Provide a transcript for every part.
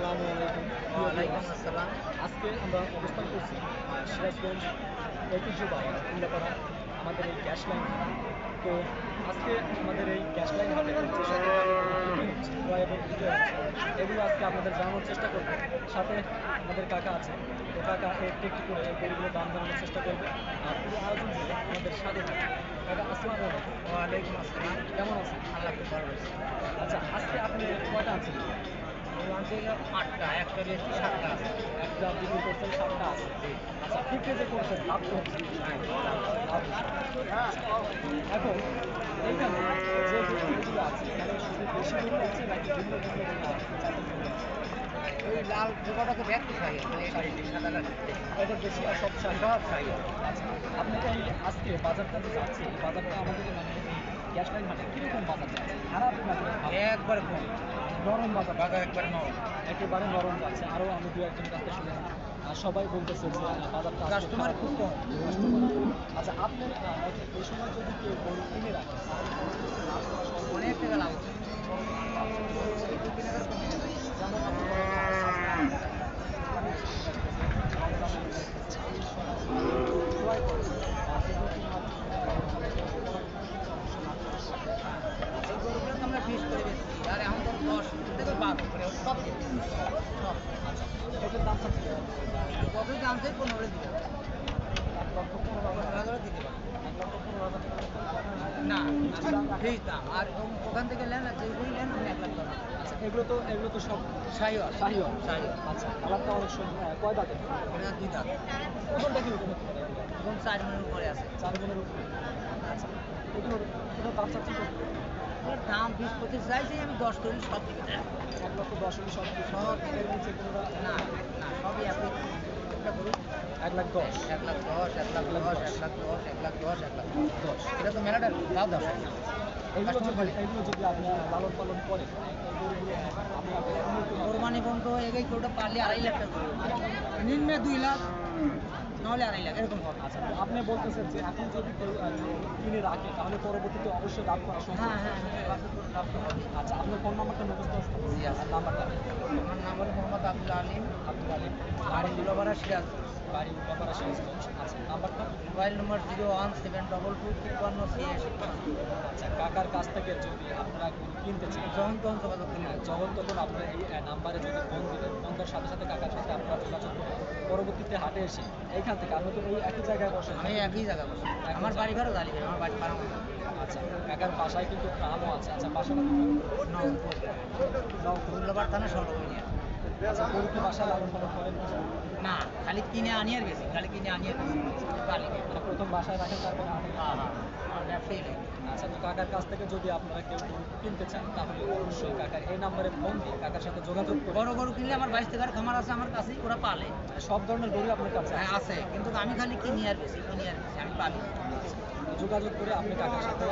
আসসালামু আলাইকুম ওয়ালাইকুম আসসালাম। আজকে আমরা অবস্থান করছি সিরাজগঞ্জ ঐতিহ্যবাহী কুমড়াপাড়া আমাদের এই গ্যাস লাইন তো আজকে আমাদের এই গ্যাস লাইন হাটে যে সকল ক্রয় এবং বিক্রয় এগুলো আজকে আপনাদের জানানোর চেষ্টা করব। সাথে আমাদের কাকা আছে। তো কাকা একটু একটু করে এই গরুগুলো দাম জানানোর চেষ্টা করবে। আর পুরো আয়োজন জুড়ে আমাদের সাথে কাকা আসসালামু আলাইকুম। ওয়ালাইকুম আসসালাম। কেমন আছেন? আল্লাহ আচ্ছা আজকে আপনি কয়টা আছেন? আটটা একটা সাতটা আছে একটা বিক্রি করছেন সাতটা। আছে আচ্ছা করছেন লাভ তো হচ্ছে। এখন এইখানে যে বিক্রিগুলো আছে এখানে শুধু বেশি গরু আছে নাকি ভিন্ন ভিন্ন আছে? ওই লাল পোকাটাকে খাই মানে এটা সাদা বেশি আর সব চাই আচ্ছা আপনি এই আজকে বাজারটা যে যাচ্ছে বাজারটা আমাদের মানে এই গ্যাস লাইন হাটে কীরকম বাজার খারাপ একবারে কম। নরম বাজার। বাজার একবারে নরম। একেবারে নরম যাচ্ছে আরও আমি দু একজন কাছে শুনেছি। আর সবাই বলতেছে যে বাজারটা কাস্টমার। খুব কম। আচ্ছা আপনি এই সময় যদি কেউ গরু কিনে রাখে তাহলে পরবর্তীতে লাভ করা সম্ভব। অনেক টাকা লাভ হচ্ছে যেমন আপনি বলেন, ক্রয় করেন, আর যদি কিনা এই গরুগুলো তো আমরা ফিস করে বেশি আর এখন তো দশ থেকে বারো করে সব দিচ্ছি। সব আচ্ছা এটার দাম থাকছে কত দাম থেকে পনেরো দিবে এক লক্ষ পনেরো হাজার পনেরো হাজারও দিতে পারে এক লক্ষ পনেরো হাজার টাকা না দাম আর ওখান থেকে নেন আর যেগুলি নেন আপনি এক লাখ টাকা আচ্ছা এগুলো তো এগুলো তো সব শাহিওয়াল শাহিওয়াল শাহিওয়াল আচ্ছা কালারটা অনেক সুন্দর হ্যাঁ, কয় দাঁতের এটা দুই দাম ওজনটা কীরকম হতে পারে চার মিনিট উপরে আছে চার উপরে আচ্ছা এগুলোর দাম বিশ পঁচিশ চাইছি আমি দশ করি সব দিকে এক লক্ষ দশ হলে সব সব না না সবই একই একটা গরু এক লাখ দশ। এক লাখ দশ এক লাখ দশ এক লাখ দশ এক লাখ দশ এক লাখ দশ। এটা তো মেলাটা লাভ দশ যদি আপনি লালন পালন করেন হবে। কোরবানি বন্ধ গরুটা পারলে আড়াই লাখ টাকা নিম্নে দুই লাখ নাহলে আড়াই লাখ। এরকম হবে। আচ্ছা আপনি বলতেছেন যে এখন যদি কিনে রাখে তাহলে পরবর্তীতে অবশ্যই লাভ করা সম্ভব। হ্যাঁ হ্যাঁ হ্যাঁ। লাভ আচ্ছা আপনার ফোন নাম্বারটা মুখস্থ আছে জি, আছে। নাম্বারটা? আমার নাম হলো মোহাম্মদ আব্দুল আলিম। আব্দুল আলিম। বাড়ি দুলাপাড়া সিরাজ বাড়ি উল্লাপাড়া সিরাজগঞ্জ আচ্ছা নাম্বারটা mobile number zero one seven double two তিপ্পান্ন ছিয়াশি আচ্ছা কাকার কাছ থেকে যদি আপনারা গরু কিনতে চান যখন তখন যোগাযোগ হ্যাঁ, যখন তখন আপনারা এই নাম্বারে যদি ফোন দিবেন ফোন দেওয়ার সাথে সাথে কাকার সাথে আপনারা যোগাযোগ করবেন পরবর্তীতে হাটে এসে এইখান থেকে আপনি তো এই একই জায়গায় বসেন আমি একই জায়গা বসি। আমার বাড়ি ঘরও দাঁড়িয়ে আমার বাড়ি পাড়া আচ্ছা কাকার বাসায় কিন্তু গ্রামও আছে। আচ্ছা বাসাটা নবপুর নবপুর থানা সরবনিয়া আচ্ছা গরু কি বাসায় লালন পালন করেন না খালি কিনে আনি বেশি খালি কিনে আনি আর বেশি। প্রথম বাসায় রাখেন তারপরে ব্যবসায়ী নেই আচ্ছা তো কাকার কাছ থেকে যদি আপনারা কেউ কিনতে চান তাহলে অবশ্যই কাকার এই নাম্বারে ফোন দিয়ে কাকার সাথে যোগাযোগ করে বড় গরু কিনলে আমার বাইশ টাকার খামার আছে আমার কাছেই ওরা পালে। সব ধরনের গরু আপনার কাছে হ্যাঁ আছে। কিন্তু আমি খালি কিনি আর বেশি কিনি আর বেশি আমি পালি। যোগাযোগ করে আপনি কাকার সাথে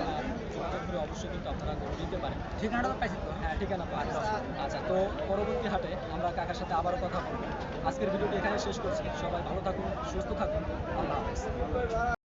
যোগাযোগ করে অবশ্যই কিন্তু আপনারা গরু নিতে পারেন। ঠিকানাটা তো পাইছি তো হ্যাঁ ঠিকানা পাওয়া আচ্ছা। তো পরবর্তী হাটে আমরা কাকার সাথে আবারও কথা বলব। আজকের ভিডিওটি এখানে শেষ করছি। সবাই ভালো থাকুন সুস্থ থাকুন। আল্লাহ হাফেজ।